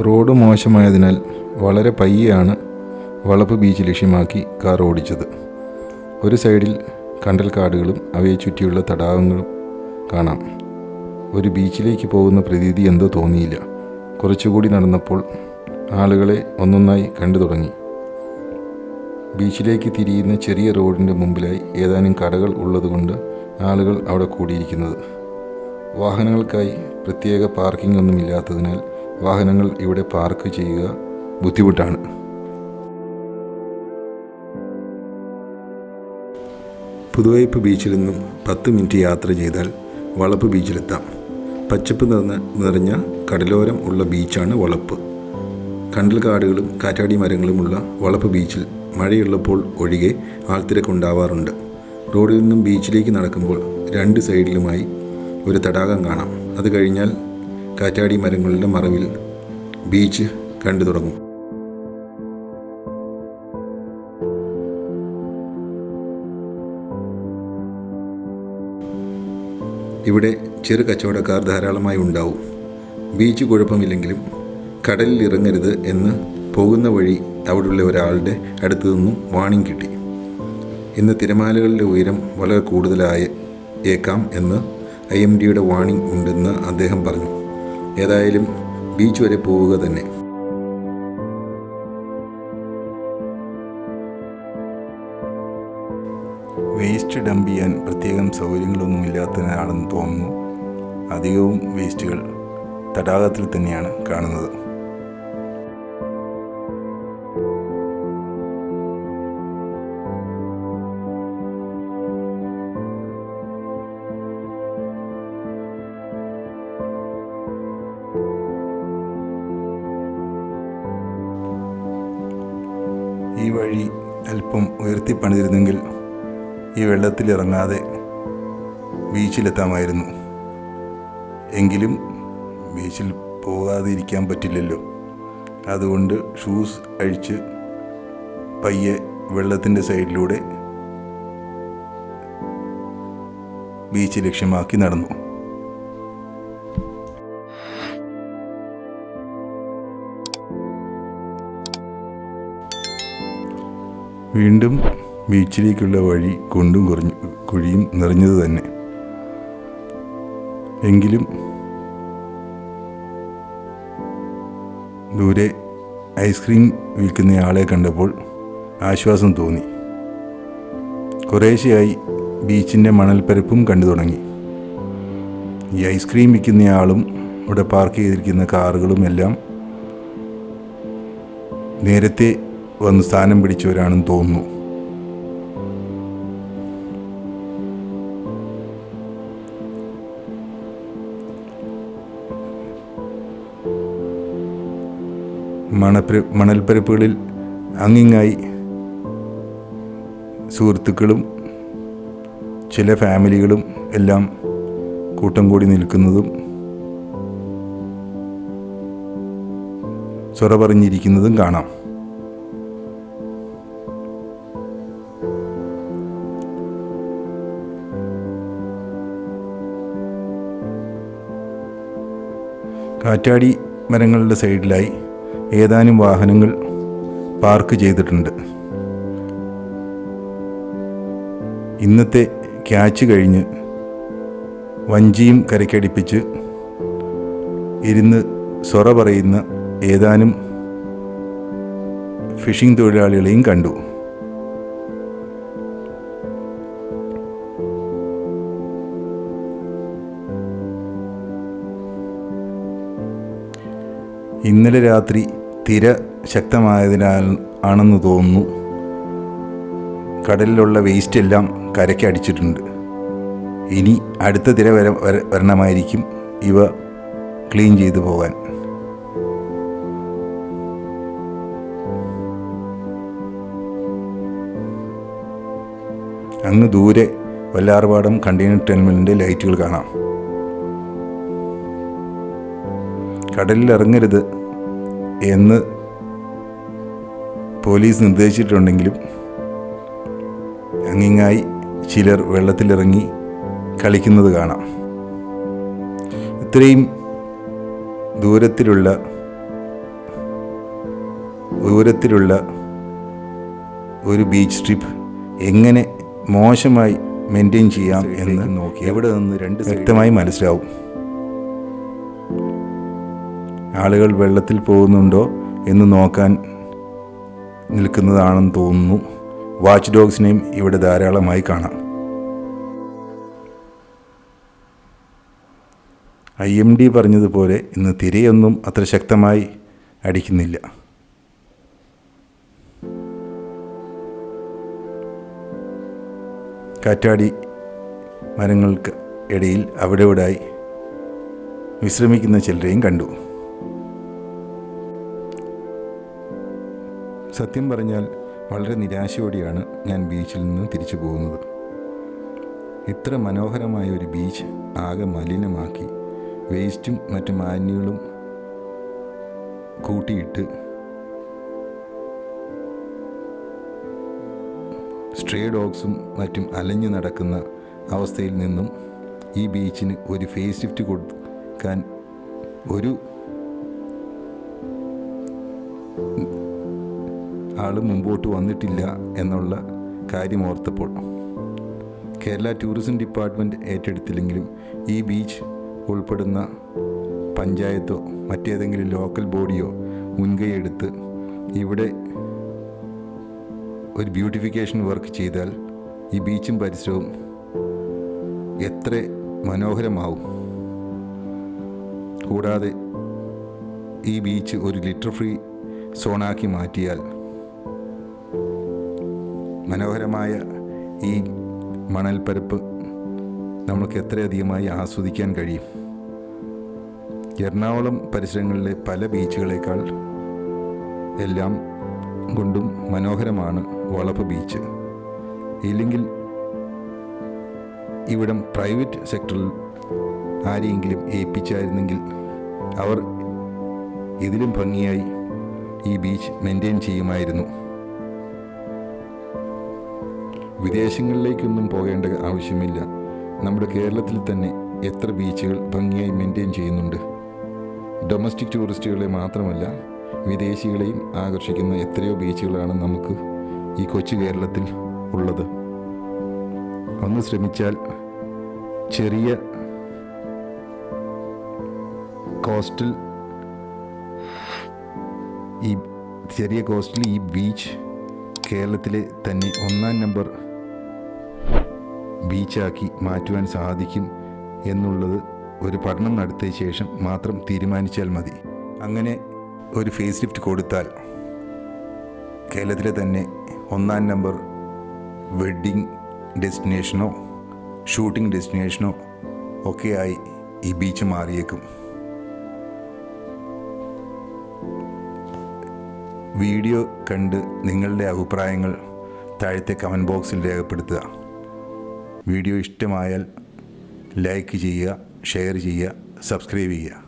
Road മോശമായതിനാൽ വളരെ പയ്യാണ് വളപ്പ് beach ലക്ഷ്യമാക്കി car ഓടിച്ചത്. ഒരു സൈഡിൽ കണ്ടൽക്കാടുകളും അവയെ ചുറ്റിയുള്ള തടാകങ്ങളും കാണാം. ഒരു ബീച്ചിലേക്ക് പോകുന്ന പ്രതീതി എന്തോ തോന്നിയില്ല. കുറച്ചുകൂടി നടന്നപ്പോൾ ആളുകളെ ഒന്നൊന്നായി കണ്ടു തുടങ്ങി. ബീച്ചിലേക്ക് തിരിയുന്ന ചെറിയ റോഡിന്റെ മുമ്പിലായി ഏതാനും കടകൾ ഉള്ളതുകൊണ്ട് ആളുകൾ അവിടെ കൂടിയിരിക്കുന്നത്. വാഹനങ്ങൾക്കായി പ്രത്യേക പാർക്കിംഗ് ഒന്നുമില്ലാത്തതിനാൽ വാഹനങ്ങൾ ഇവിടെ പാർക്ക് ചെയ്യുക ബുദ്ധിമുട്ടാണ്. പുതുവൈപ്പ് ബീച്ചിൽ നിന്നും പത്ത് മിനിറ്റ് യാത്ര ചെയ്താൽ വളപ്പ് ബീച്ചിലെത്താം. പച്ചപ്പ് നിറഞ്ഞ നിറഞ്ഞ കടലോരം ഉള്ള ബീച്ചാണ് വളപ്പ്. കണ്ടൽക്കാടുകളും കാറ്റാടി മരങ്ങളുമുള്ള വളപ്പ് ബീച്ചിൽ മഴയുള്ളപ്പോൾ ഒഴികെ ആൾത്തിരക്കുണ്ടാവാറുണ്ട് റോഡിൽ നിന്നും ബീച്ചിലേക്ക് നടക്കുമ്പോൾ രണ്ട് സൈഡിലുമായി ഒരു തടാകം കാണാം. അത് കഴിഞ്ഞാൽ കാറ്റാടി മരങ്ങളുടെ മറവിൽ ബീച്ച് കണ്ടു തുടങ്ങും. ഇവിടെ ചെറു കച്ചവടക്കാർ ധാരാളമായി ഉണ്ടാവും. ബീച്ച് കുഴപ്പമില്ലെങ്കിലും കടലിൽ ഇറങ്ങരുത് എന്ന് പോകുന്ന വഴി അവിടെയുള്ള ഒരാളുടെ അടുത്തു നിന്നും വാണിംഗ് കിട്ടി. ഇന്ന് തിരമാലകളുടെ ഉയരം വളരെ കൂടുതലായ ഏക്കാം എന്ന് ഐ എം ഡിയുടെ വാണിംഗ് ഉണ്ടെന്ന് അദ്ദേഹം പറഞ്ഞു. ഏതായാലും ബീച്ച് വരെ പോവുക തന്നെ. വേസ്റ്റ് ഡംപ് ചെയ്യാൻ പ്രത്യേകം സൗകര്യങ്ങളൊന്നും ഇല്ലാത്തതിനാണെന്ന് തോന്നുന്നു. അധികവും വേസ്റ്റുകൾ തടാകത്തിൽ തന്നെയാണ് കാണുന്നത്. വഴി അല്പം ഉയർത്തി പണിതിരുന്നെങ്കിൽ ഈ വെള്ളത്തിലിറങ്ങാതെ ബീച്ചിലെത്താമായിരുന്നു. എങ്കിലും ബീച്ചിൽ പോകാതെ ഇരിക്കാൻ പറ്റില്ലല്ലോ. അതുകൊണ്ട് ഷൂസ് അഴിച്ച് പയ്യെ വെള്ളത്തിന്റെ സൈഡിലൂടെ ബീച്ച് ലക്ഷ്യമാക്കി നടന്നു. വീണ്ടും ബീച്ചിലേക്കുള്ള വഴി കുണ്ടും കുറഞ്ഞു കുഴിയും നിറഞ്ഞത് തന്നെ. എങ്കിലും ദൂരെ ഐസ്ക്രീം വിൽക്കുന്നയാളെ കണ്ടപ്പോൾ ആശ്വാസം തോന്നി. കുറേശ്ശെയായി ബീച്ചിന്റെ മണൽപ്പരപ്പും കണ്ടു തുടങ്ങി. ഈ ഐസ്ക്രീം വിൽക്കുന്നയാളും ഇവിടെ പാർക്ക് ചെയ്തിരിക്കുന്ന കാറുകളും എല്ലാം നേരത്തെ വന്ന് സ്ഥാനം പിടിച്ചവരാണെന്ന് തോന്നുന്നു. മണപ്പര മണൽപ്പരപ്പുകളിൽ അങ്ങിങ്ങായി സുഹൃത്തുക്കളും ചില ഫാമിലികളും എല്ലാം കൂട്ടം കൂടി നിൽക്കുന്നതും സ്വറ പറഞ്ഞിരിക്കുന്നതും കാണാം. കാറ്റാടി മരങ്ങളുടെ സൈഡിലായി ഏതാനും വാഹനങ്ങൾ പാർക്ക് ചെയ്തിട്ടുണ്ട്. ഇന്നത്തെ ക്യാച്ച് കഴിഞ്ഞ് വഞ്ചിയും കരയ്ക്കടിപ്പിച്ച് ഇരുന്ന് സൊറ പറയുന്ന ഏതാനും ഫിഷിംഗ് തൊഴിലാളികളെയും കണ്ടു. ഇന്നലെ രാത്രി തിര ശക്തമായതിനാൽ ആണെന്ന് തോന്നുന്നു. കടലിലുള്ള വേസ്റ്റ് എല്ലാം കരയ്ക്ക് അടിച്ചിട്ടുണ്ട്. ഇനി അടുത്ത തിര വര വര- വരണമായിരിക്കും ഇവ ക്ലീൻ ചെയ്തു പോകാൻ. അങ്ങ് ദൂരെ വല്ലാർപാടം കണ്ടെയ്നർ ടെർമിനലിന്റെ ലൈറ്റുകൾ കാണാം. കടലിൽ ഇറങ്ങരുത് എന്ന് പോലീസ് നിർദ്ദേശിച്ചിട്ടുണ്ടെങ്കിലും അങ്ങിങ്ങായി ചിലർ വെള്ളത്തിലിറങ്ങി കളിക്കുന്നത് കാണാം. ഇത്രയും ദൂരത്തിലുള്ള ദൂരത്തിലുള്ള ഒരു ബീച്ച് സ്ട്രിപ്പ് എങ്ങനെ മോശമായി മെയിന്റെയിൻ ചെയ്യാം എന്ന് നോക്കി എവിടെ നിന്ന് രണ്ട് വ്യക്തമായി മനസ്സിലാവും. ആളുകൾ വെള്ളത്തിൽ പോകുന്നുണ്ടോ എന്ന് നോക്കാൻ നിൽക്കുന്നതാണെന്ന് തോന്നുന്നു. വാച്ച് ഡോഗ്സിനെയും ഇവിടെ ധാരാളമായി കാണാം. ഐ എം ഡി പറഞ്ഞതുപോലെ ഇന്ന് തിരയൊന്നും അത്ര ശക്തമായി അടിക്കുന്നില്ല. കാറ്റാടി മരങ്ങൾക്ക് ഇടയിൽ അവിടെ ഇവിടായി വിശ്രമിക്കുന്ന ചിലരെയും കണ്ടു. സത്യം പറഞ്ഞാൽ വളരെ നിരാശയോടെയാണ് ഞാൻ ബീച്ചിൽ നിന്ന് തിരിച്ചു പോകുന്നത്. ഇത്ര മനോഹരമായ ഒരു ബീച്ച് ആകെ മലിനമാക്കി വേസ്റ്റും മറ്റു മാലിന്യങ്ങളും കൂട്ടിയിട്ട് സ്ട്രേ ഡോഗ്സും മറ്റും അലഞ്ഞു നടക്കുന്ന അവസ്ഥയിൽ നിന്നും ഈ ബീച്ചിന് ഒരു ഫേസ് ലിഫ്റ്റ് കൊടുക്കാൻ ഒരു ആൾ മുമ്പോട്ട് വന്നിട്ടില്ല എന്നുള്ള കാര്യം ഓർത്തപ്പോൾ. കേരള ടൂറിസം ഡിപ്പാർട്ട്മെന്റ് ഏറ്റെടുത്തില്ലെങ്കിലും ഈ ബീച്ച് ഉൾപ്പെടുന്ന പഞ്ചായത്തോ മറ്റേതെങ്കിലും ലോക്കൽ ബോഡിയോ മുൻകൈയെടുത്ത് ഇവിടെ ഒരു ബ്യൂട്ടിഫിക്കേഷൻ വർക്ക് ചെയ്താൽ ഈ ബീച്ചും പരിസരവും എത്ര മനോഹരമാവും. കൂടാതെ ഈ ബീച്ച് ഒരു ലിറ്റർ ഫ്രീ സോണാക്കി മാറ്റിയാൽ മനോഹരമായ ഈ മണൽപ്പരപ്പ് നമ്മൾക്ക് എത്രയധികമായി ആസ്വദിക്കാൻ കഴിയും. എറണാകുളം പരിസരങ്ങളിലെ പല ബീച്ചുകളേക്കാൾ എല്ലാം കൊണ്ടും മനോഹരമാണ് വളപ്പ് ബീച്ച്. ഇല്ലെങ്കിൽ ഇവിടം പ്രൈവറ്റ് സെക്ടറിൽ ആരെയെങ്കിലും ഏൽപ്പിച്ചായിരുന്നെങ്കിൽ അവർ ഇതിലും ഭംഗിയായി ഈ ബീച്ച് മെയിന്റെയിൻ ചെയ്യുമായിരുന്നു. വിദേശങ്ങളിലേക്കൊന്നും പോകേണ്ട ആവശ്യമില്ല. നമ്മുടെ കേരളത്തിൽ തന്നെ എത്ര ബീച്ചുകൾ ഭംഗിയായി മെയിന്റെയിൻ ചെയ്യുന്നുണ്ട്. ഡൊമസ്റ്റിക് ടൂറിസ്റ്റുകളെ മാത്രമല്ല വിദേശികളെയും ആകർഷിക്കുന്ന എത്രയോ ബീച്ചുകളാണ് നമുക്ക് ഈ കൊച്ചു കേരളത്തിൽ ഉള്ളത്. ഒന്ന് ശ്രമിച്ചാൽ ചെറിയ കോസ്റ്റൽ ഈ ചെറിയ കോസ്റ്റിൽ ഈ ബീച്ച് കേരളത്തിലെ തന്നെ ഒന്നാം നമ്പർ ബീച്ചാക്കി മാറ്റുവാൻ സാധിക്കും എന്നുള്ളത് ഒരു പഠനം നടത്തിയ ശേഷം മാത്രം തീരുമാനിച്ചാൽ മതി. അങ്ങനെ ഒരു ഫേസ് ലിഫ്റ്റ് കൊടുത്താൽ കേരളത്തിലെ തന്നെ ഒന്നാം നമ്പർ വെഡ്ഡിങ് ഡെസ്റ്റിനേഷനോ ഷൂട്ടിംഗ് ഡെസ്റ്റിനേഷനോ ഒക്കെയായി ഈ ബീച്ച് മാറിയേക്കും. വീഡിയോ കണ്ട് നിങ്ങളുടെ അഭിപ്രായങ്ങൾ താഴത്തെ കമന്റ് ബോക്സിൽ രേഖപ്പെടുത്തുക. വീഡിയോ ഇഷ്ടമായാൽ ലൈക്ക് ചെയ്യുക ഷെയർ ചെയ്യുക സബ്സ്ക്രൈബ് ചെയ്യുക.